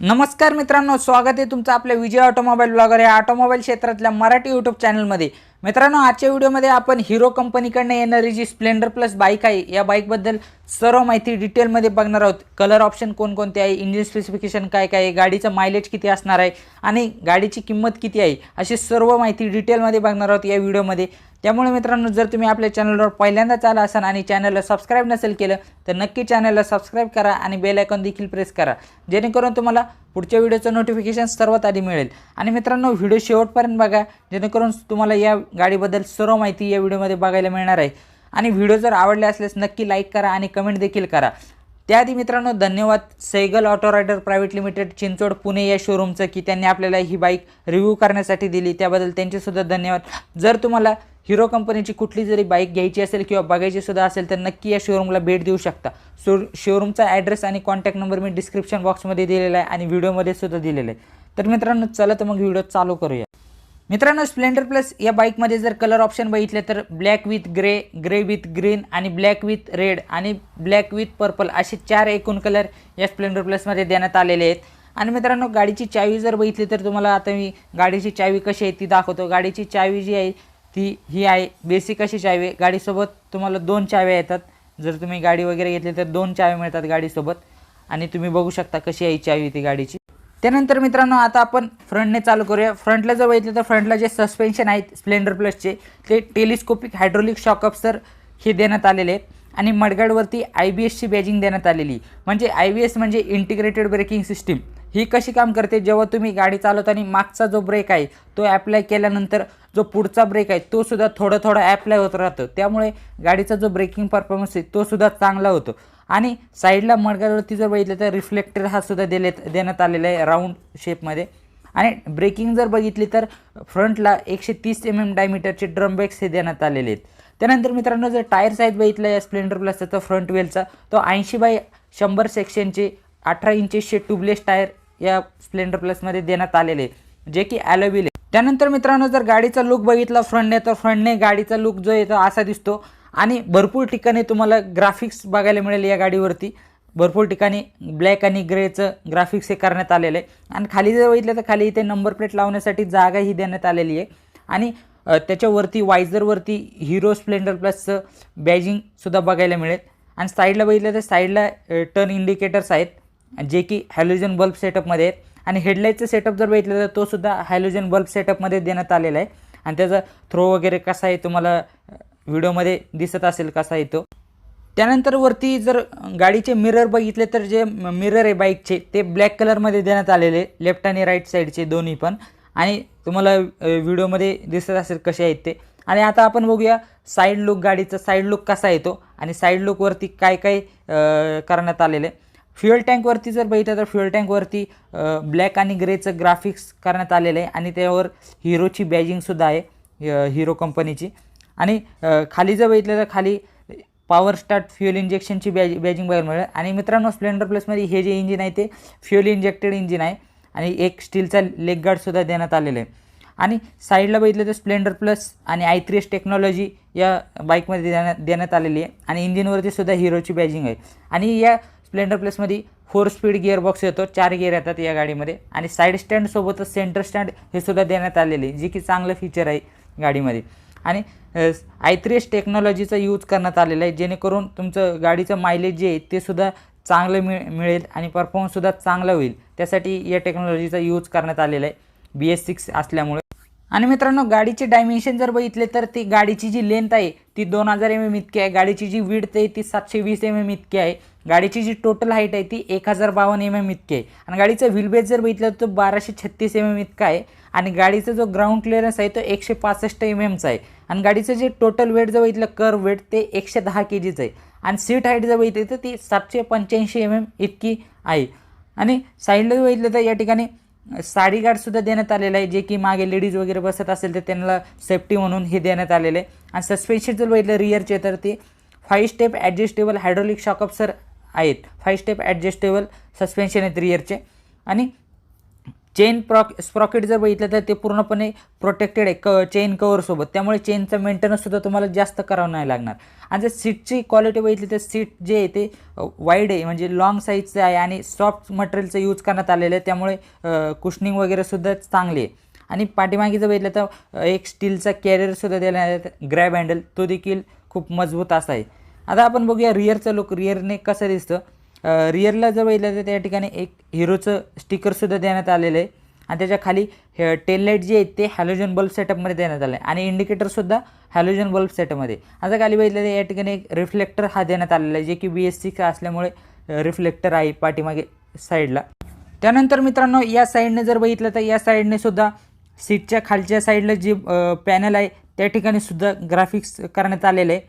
नमस्कार मित्रांनो स्वागत आहे तुमचं आपल्या विजय ऑटोमोबाईल ब्लॉगर या ऑटोमोबाईल क्षेत्रातल्या मराठी यूट्यूब चॅनलमध्ये. मित्रांनो आजच्या व्हिडिओमध्ये आपण हिरो कंपनीकडनं येणारी जी स्प्लेंडर प्लस बाईक आहे या बाईकबद्दल सर्व माहिती डिटेलमध्ये बघणार आहोत. कलर ऑप्शन कोणकोणते आहे इंजिन स्पेसिफिकेशन काय काय आहे गाडीचं मायलेज किती असणार आहे आणि गाडीची किंमत किती आहे अशी सर्व माहिती डिटेलमध्ये बघणार आहोत या व्हिडिओमध्ये. त्यामुळे मित्रांनो जर तुम्ही आपल्या चॅनलवर पहिल्यांदाच आला असाल आणि चॅनलला सबस्क्राईब नसेल केलं तर नक्की चॅनलला सबस्क्राईब करा आणि बेल आयकॉन देखील प्रेस करा. जेणेकरून तुम्हाला पुढच्या व्हिडिओचं नोटिफिकेशन सर्वात आधी मिळेल. आणि मित्रांनो व्हिडिओ शेवटपर्यंत बघा जेणेकरून तुम्हाला या गाडीबद्दल सर्व माहिती या व्हिडिओमध्ये बघायला मिळणार आहे. आणि व्हिडिओ जर आवडले असल्यास नक्की लाईक करा आणि कमेंट देखील करा. त्याआधी मित्रांनो धन्यवाद Saigal auto rider private limited Chinchwad Pune या शोरूमचं की त्यांनी आपल्याला ही बाईक रिव्ह्यू करण्यासाठी दिली. त्याबद्दल त्यांचेसुद्धा धन्यवाद. जर तुम्हाला हिरो कंपनीची कुठली जरी बाईक घ्यायची असेल किंवा बघायची सुद्धा असेल तर नक्की या शोरूमला भेट देऊ शकता. शो शोरूमचा ॲड्रेस आणि कॉन्टॅक्ट नंबर मी डिस्क्रिप्शन बॉक्समध्ये दिलेला आहे आणि व्हिडिओमध्ये सुद्धा दिलेला आहे. तर मित्रांनो चला तर मग व्हिडिओ चालू करूया. मित्रांनो स्प्लेंडर प्लस या बाईकमध्ये जर कलर ऑप्शन बघितले तर black with grey grey with green आणि ब्लॅक विथ रेड आणि ब्लॅक विथ पर्पल असे चार एकूण कलर या स्प्लेंडर प्लसमध्ये देण्यात आलेले आहेत. आणि मित्रांनो गाडीची चावी जर बघितली तर तुम्हाला आता मी गाडीची चावी कशी आहे ती दाखवतो. गाडीची चावी जी आहे ती ही आहे बेसिक अशी चावी आहे. गाडीसोबत तुम्हाला दोन चाव्या येतात. जर तुम्ही गाडी वगैरे घेतली तर दोन चाव्या मिळतात गाडीसोबत. आणि तुम्ही बघू शकता कशी आहे चावी ती गाडीची. त्यानंतर मित्रांनो आता आपण फ्रंटने चालू करूया. फ्रंटला जर बघितलं तर फ्रंटला जे सस्पेन्शन आहेत स्प्लेंडर प्लसचे ते टेलिस्कोपिक हायड्रोलिक शॉकअप सर हे देण्यात आलेले आहेत. आणि मडगाडवरती आय बी एसची बॅजिंग देण्यात आलेली म्हणजे आय बी एस म्हणजे इंटिग्रेटेड ब्रेकिंग सिस्टीम ही कशी काम करते? जेव्हा तुम्ही गाडी चालवताना मागचा जो ब्रेक आहे तो ॲप्लाय केल्यानंतर जो पुढचा ब्रेक आहे तो सुद्धा थोडं थोडं ॲप्लाय होत राहतो. त्यामुळे गाडीचा जो ब्रेकिंग परफॉर्मन्स आहे तो सुद्धा चांगला होतो. आणि साईडला मडगावरती जर बघितलं तर रिफ्लेक्टर हा सुद्धा दिले देण्यात आलेला आहे राऊंड शेपमध्ये आणि ब्रेकिंग जर बघितली तर फ्रंटला एकशे तीस एम एम डायमीटरचे ड्रम ब्रेक्स हे देण्यात आलेले आहेत. त्यानंतर मित्रांनो जर टायर्स आहेत बघितलं या स्प्लेंडर प्लसचा तर फ्रंट व्हीलचा तो ऐंशी बाय शंभर सेक्शनचे अठरा इंचेसचे ट्यूबलेस टायर या स्प्लेंडर प्लसमध्ये देण्यात आलेले आहे जे की ॲलोविल आहे त्यानंतर मित्रांनो जर गाडीचा लुक बघितला फ्रंटने तर फ्रंटने गाडीचा लुक जो येतो असा दिसतो. आणि भरपूर ठिकाणी तुम्हाला ग्राफिक्स बघायला मिळेल या गाडीवरती. भरपूर ठिकाणी ब्लॅक आणि ग्रेचं ग्राफिक्स हे करण्यात आलेलं. आहे आणि खाली जर बघितलं तर खाली इथे नंबर प्लेट लावण्यासाठी जागा ही देण्यात आलेली आहे. आणि त्याच्यावरती वायझरवरती हिरो स्प्लेंडर प्लसचं बॅजिंगसुद्धा बघायला मिळेल. आणि साईडला बघितलं तर साईडला टर्न इंडिकेटर्स आहेत. जे की हॅलोजन बल्ब सेटअपमध्ये आहेत. आणि हेडलाईटचं सेटअप जर बघितलं तर तो सुद्धा हॅलोजन बल्ब सेटअपमध्ये देण्यात आलेला आहे. आणि त्याचा थ्रो वगैरे कसा आहे तुम्हाला व्हिडिओमध्ये दिसत असेल कसा आहे तो. त्यानंतर वरती जर गाडीचे मिरर बघितले तर जे मिरर आहे बाईकचे ते ब्लॅक कलरमध्ये देण्यात आलेले लेफ्ट आणि राईट साईडचे दोन्ही पण. आणि तुम्हाला व्हिडिओमध्ये दिसत असेल कसे आहेत ते. आणि आता आपण बघूया साईड लुक गाडीचा साईड लुक कसा येतो आणि साईड लुकवरती काय काय करण्यात आलेलं आहे. फ्युअल टँकवरती जर बघितलं तर फ्युअल टँकवरती ब्लॅक आणि ग्रेचं ग्राफिक्स करण्यात आलेलं आहे आणि त्यावर हिरोची बॅजिंगसुद्धा आहे हिरो कंपनीची. आणि खाली जर बघितलं तर खाली पॉवर स्टार्ट फ्युअल इंजेक्शनची बॅज बॅजिंग बघायला मिळेल. आणि मित्रांनो स्प्लेंडर प्लसमध्ये हे जे इंजिन आहे ते फ्युअल इंजेक्टेड इंजिन आहे आणि एक स्टीलचा लेग गार्डसुद्धा देण्यात आलेला आहे. आणि साईडला बघितलं तर स्प्लेंडर प्लस आणि आय थ्री एस टेक्नॉलॉजी या बाईकमध्ये देण्यात देण्यात आलेली आहे. आणि इंजिनवरती सुद्धा हिरोची बॅजिंग आहे. आणि या स्प्लेंडर प्लसमध्ये फोर स्पीड गिअरबॉक्स येतो चार गिअर येतात या गाडीमध्ये. आणि साईड स्टँडसोबतच सेंटर स्टँड हे सुद्धा देण्यात आलेले आहे जे की चांगलं फीचर आहे गाडीमध्ये. आणि आय थ्री एस टेक्नॉलॉजीचा यूज करण्यात आलेला आहे जेणेकरून तुमचं गाडीचं मायलेज जे आहे ते सुद्धा चांगलं मिळ मिळेल आणि परफॉर्मन्ससुद्धा चांगला होईल. त्यासाठी या टेक्नॉलॉजीचा यूज करण्यात आलेला आहे. बी एस सिक्स असल्यामुळे. आणि मित्रांनो गाडीचे डायमेन्शन जर बघितले तर ती गाडीची जी लेंथ आहे ती दोन हजार एम एम इतकी आहे. गाडीची जी विड्थ आहे ती सातशे वीस एम एम इतकी आहे. गाडीची जी टोटल हाईट आहे ती एक हजार बावन्न एम एम इतकी आहे. आणि गाडीचं व्हीलबेस जर बघितलं तर तो बाराशे छत्तीस एम एम इतका आहे. आणि गाडीचा जो ग्राउंड क्लिअरन्स आहे तो एकशे पासष्ट एम एमचा आहे. आणि गाडीचं जे टोटल वेट जर बघितलं कर वेट ते एकशे दहा के जीचं आहे. आणि सीट हाईट जर बघितली तर ती सातशे पंच्याऐंशी एम एम इतकी आहे. आणि साईडला जर बघितलं तर या ठिकाणी साडी गार्डसुद्धा देण्यात आलेलं आहे. जे की मागे लेडीज वगैरे बसत असेल तर त्यांना सेफ्टी म्हणून हे देण्यात आलेलं आहे. आणि सस्पेन्शन जर बघितलं रिअरचे तर ते five step adjustable hydraulic shock absorber आहेत. फाईव्ह स्टेप ॲडजस्टेबल सस्पेन्शन आहेत रिअरचे आणि चेन प्रॉक स्प्रॉकेट जर बघितलं तर ते पूर्णपणे प्रोटेक्टेड आहे क चेन कवरसोबत त्यामुळे चेनचं मेंटेनन्ससुद्धा तुम्हाला जास्त करावं नाही लागणार. आणि जर सीटची क्वालिटी बघितली तर सीट जे आहे ते वाईड आहे. म्हणजे लॉंग साईजचं आहे आणि सॉफ्ट मटेरियलचं यूज करण्यात आलेलं आहे. त्यामुळे कुशनिंग वगैरेसुद्धा चांगली आहे. आणि पाठीमागे जर बघितलं तर एक स्टीलचा कॅरियरसुद्धा देण्यात ग्रॅब हँडल तो देखील खूप मजबूत असा आहे. आता आपण बघूया रिअरचं लुक रिअरने कसं दिसतं? रिअरला जर बघितलं तर त्या ठिकाणी एक हिरोचं स्टिकरसुद्धा देण्यात आलेलं आहे. आणि त्याच्याखाली हे टेललाईट जे आहेत ते हॅलोजन बल्ब सेटअपमध्ये देण्यात आलं आहे आणि इंडिकेटरसुद्धा हॅलोजन बल्ब सेटअपमध्ये आता खाली बघितलं तर या ठिकाणी एक रिफ्लेक्टर हा देण्यात आलेला आहे जे की बी एस सीचा असल्यामुळे रिफ्लेक्टर आहे पाठीमागे साईडला त्यानंतर मित्रांनो या साईडने जर बघितलं तर या साईडने सुद्धा सीटच्या खालच्या साईडला जे पॅनल आहे त्या ठिकाणी सुद्धा ग्राफिक्स करण्यात आलेलं आहे.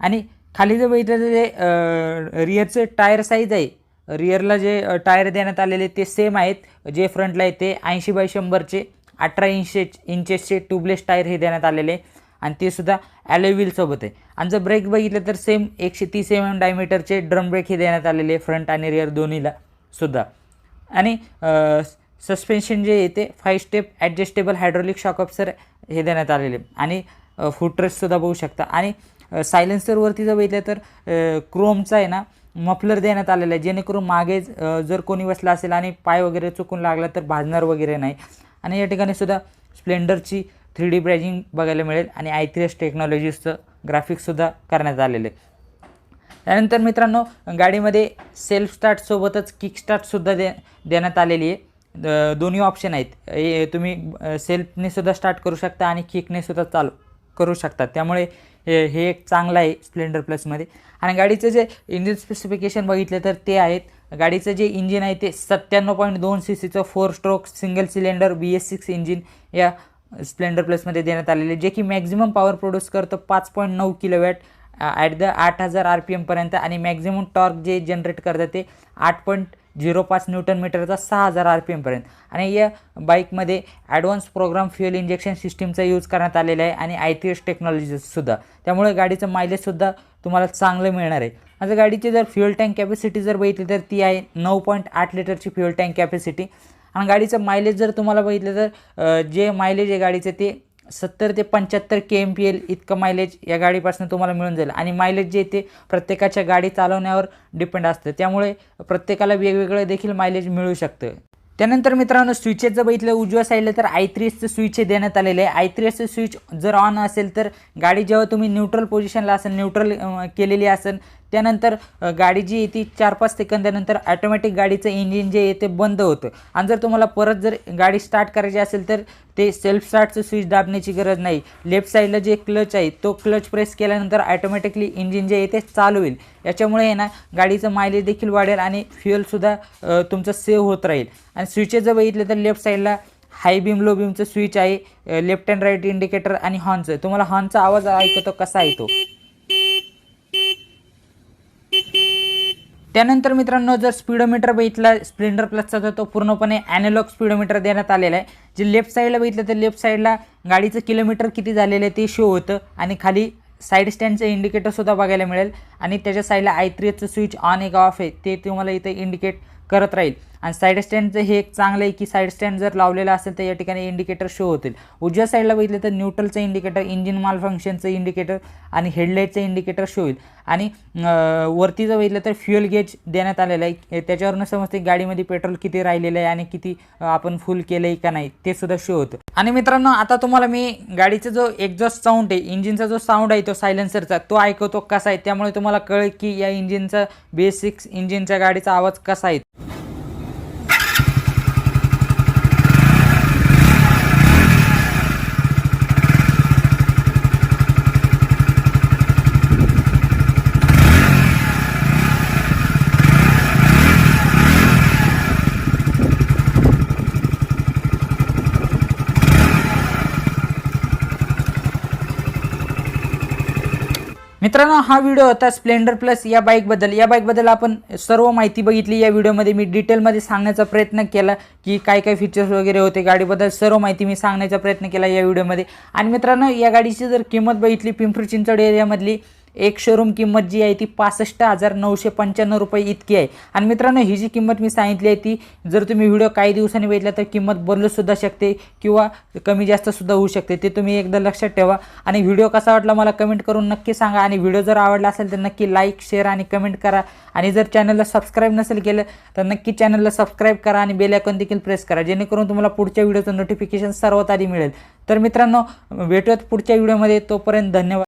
आणि खाली जर बघितलं तर जे रिअरचे टायर साईज आहे रिअरला जे टायर देण्यात आलेले ते सेम आहेत. जे फ्रंटला आहे ते ऐंशी बाय शंभरचे अठरा इंचे इंचेसचे ट्यूबलेस टायर हे देण्यात आलेले आहे. आणि ते सुद्धा ॲलोव्हीलसोबत आहे. आणि जर ब्रेक बघितलं तर सेम एकशे तीस एम एम डायमीटरचे ड्रम ब्रेक हे देण्यात आलेले आहे फ्रंट आणि रिअर दोन्हीला सुद्धा. आणि सस्पेन्शन जे येते five step adjustable hydraulic shock absorber हे देण्यात आलेले आणि फुटरेससुद्धा बघू शकता. आणि सायलेन्सरवरती जर बघितलं तर क्रोमचा आहे ना मफलर देण्यात आलेला आहे. जेणेकरून मागे जर कोणी बसला असेल आणि पाय वगैरे चुकून लागला तर भाजणार वगैरे नाही. आणि या ठिकाणी सुद्धा स्प्लेंडरची थ्री डी ब्रायझिंग बघायला मिळेल आणि आय थ्री एस टेक्नॉलॉजीजचं ग्राफिक्ससुद्धा करण्यात आलेलं आहे. त्यानंतर मित्रांनो गाडीमध्ये सेल्फ स्टार्टसोबतच किक स्टार्टसुद्धा दे देण्यात आलेली आहे. दोन्ही ऑप्शन आहेत. तुम्ही सेल्फने सुद्धा स्टार्ट करू शकता आणि किकने सुद्धा चालू करू शकता. त्यामुळे हे हे एक चांगलं आहे स्प्लेंडर प्लसमध्ये आणि गाडीचं जे इंजिन स्पेसिफिकेशन बघितलं तर ते आहेत. गाडीचं जे इंजिन आहे ते सत्त्याण्णव पॉईंट दोन सी सीचं four stroke single cylinder B S six engine या स्प्लेंडर प्लसमध्ये देण्यात आलेले जे की मॅक्झिमम पॉवर प्रोड्यूस करतं पाच पॉईंट नऊ किलोवॅट ॲट द आठ हजार आर पी एमपर्यंत आणि मॅक्झिमम टॉर्क जे जनरेट करतं ते आठ पॉईंट झिरो पाच न्यूटन मीटरचा सहा हजार आर पी एमपर्यंत आणि या बाईकमध्ये ॲडव्हान्स प्रोग्राम फ्युएल इंजेक्शन सिस्टीमचा यूज करण्यात आलेला आहे आणि आय टी एस टेक्नॉलॉजीसुद्धा त्यामुळे गाडीचं मायलेजसुद्धा तुम्हाला चांगलं मिळणार आहे. आता गाडीची जर फ्युएल टँक कॅपॅसिटी जर बघितली तर ती आहे नऊ पॉईंट आठ लिटरची फ्युएल टँक कॅपॅसिटी आणि गाडीचं मायलेज जर तुम्हाला बघितलं तर जे मायलेज आहे गाडीचं ते सत्तर ते पंच्याहत्तर के एम पी एल इतकं मायलेज या गाडीपासून तुम्हाला मिळून जाईल. आणि मायलेज जे ते प्रत्येकाच्या गाडी चालवण्यावर डिपेंड असतं. त्यामुळे प्रत्येकाला वेगवेगळं देखील मायलेज मिळू शकतं. त्यानंतर मित्रांनो स्विचेस जर बघितलं उजव्या साईडला तर आय थ्री एसचं स्विच हे देण्यात आलेलं आहे. आय थ्री एसचं स्विच जर ऑन असेल तर गाडी जेव्हा तुम्ही न्यूट्रल पोझिशनला असेल न्यूट्रल केलेली असेल त्यानंतर गाडी जी आहे ती चार पाच सेकंदानंतर ॲटोमॅटिक गाडीचं इंजिन जे आहे ते बंद होतं. आणि जर तुम्हाला परत जर गाडी स्टार्ट करायची असेल तर ते सेल्फ स्टार्टचं स्विच दाबण्याची गरज नाही. लेफ्ट साईडला जे क्लच आहे तो क्लच प्रेस केल्यानंतर ॲटोमॅटिकली इंजिन जे आहे ते चालू होईल. याच्यामुळे आहे ना गाडीचं मायलेज देखील वाढेल आणि फ्युएलसुद्धा तुमचं सेव्ह होत राहील. आणि स्विचेस जर बघितलं तर लेफ्ट साईडला हाय बीम लो बीमचं स्विच आहे लेफ्ट अँड राईट इंडिकेटर आणि हॉर्नचं तुम्हाला हॉर्नचा आवाज ऐकतो कसा येतो तो त्यानंतर मित्रांनो जर स्पीडोमीटर बघितला स्प्लेंडर प्लसचा तर तो पूर्णपणे ॲनालॉग स्पीडोमीटर देण्यात आलेला आहे जे लेफ्ट साईडला बघितलं तर लेफ्ट साईडला गाडीचं किलोमीटर किती झालेलं आहे ते शो होतं आणि खाली साईड स्टँडचं इंडिकेटरसुद्धा बघायला मिळेल आणि त्याच्या साईडला आय थ्री एचचं स्विच ऑन एक ऑफ आहे ते तुम्हाला इथे इंडिकेट करत राहील. आणि साईड स्टँडचं हे एक चांगलं आहे की साईड स्टँड जर लावलेलं असेल तर या ठिकाणी इंडिकेटर शो होतील. उजव्या साईडला बघितलं तर न्यूट्रलचं इंडिकेटर इंजिन माल फंक्शनचं इंडिकेटर आणि हेडलाईटचं इंडिकेटर शो होईल. आणि वरती जर बघितलं तर फ्युअल गेज देण्यात आलेलं आहे. त्याच्यावरनं समजते गाडीमध्ये पेट्रोल किती राहिलेलं आहे आणि किती आपण फुल केलं आहे का नाही ते सुद्धा शो होतं. आणि मित्रांनो आता तुम्हाला मी गाडीचा जो एक्झॉस्ट साऊंड आहे इंजिनचा जो साऊंड आहे तो सायलेन्सरचा तो ऐकवतो कसा आहे? त्यामुळे तुम्हाला कळेल की या इंजिनचा बेसिक्स इंजिनच्या गाडीचा आवाज कसा आहे. मित्रांनो हा व्हिडिओ होता स्प्लेंडर प्लस या बाईकबद्दल या बाईकबद्दल आपण सर्व माहिती बघितली. या व्हिडिओमध्ये मी डिटेलमध्ये सांगण्याचा प्रयत्न केला की काय काय फीचर्स वगैरे होते. गाडीबद्दल सर्व माहिती मी सांगण्याचा प्रयत्न केला या व्हिडिओमध्ये आणि मित्रांनो या गाडीची जर किंमत बघितली पिंपरी चिंचवड एरियामधली एक शोरूम किंमत जी आहे ती पासष्ट हजार नऊशे पंच्याण्णव रुपये इतकी आहे. आणि मित्रांनो ही जी किंमत मी सांगितली आहे ती जर तुम्ही व्हिडिओ काही दिवसांनी बघितला तर किंमत बदलूसुद्धा शकते किंवा कमी जास्त सुद्धा होऊ शकते. ते तुम्ही एकदा लक्षात ठेवा. आणि व्हिडिओ कसा वाटला मला कमेंट करून नक्की सांगा. आणि व्हिडिओ जर आवडला असेल तर नक्की लाईक शेअर आणि कमेंट करा. आणि जर चॅनलला सबस्क्राईब नसेल केलं तर नक्की चॅनलला सबस्क्राईब करा आणि बेल आयकॉन देखील प्रेस करा. जेणेकरून तुम्हाला पुढच्या व्हिडिओचं नोटिफिकेशन सर्वात आधी मिळेल. तर मित्रांनो भेटूयात पुढच्या व्हिडिओमध्ये. तोपर्यंत धन्यवाद.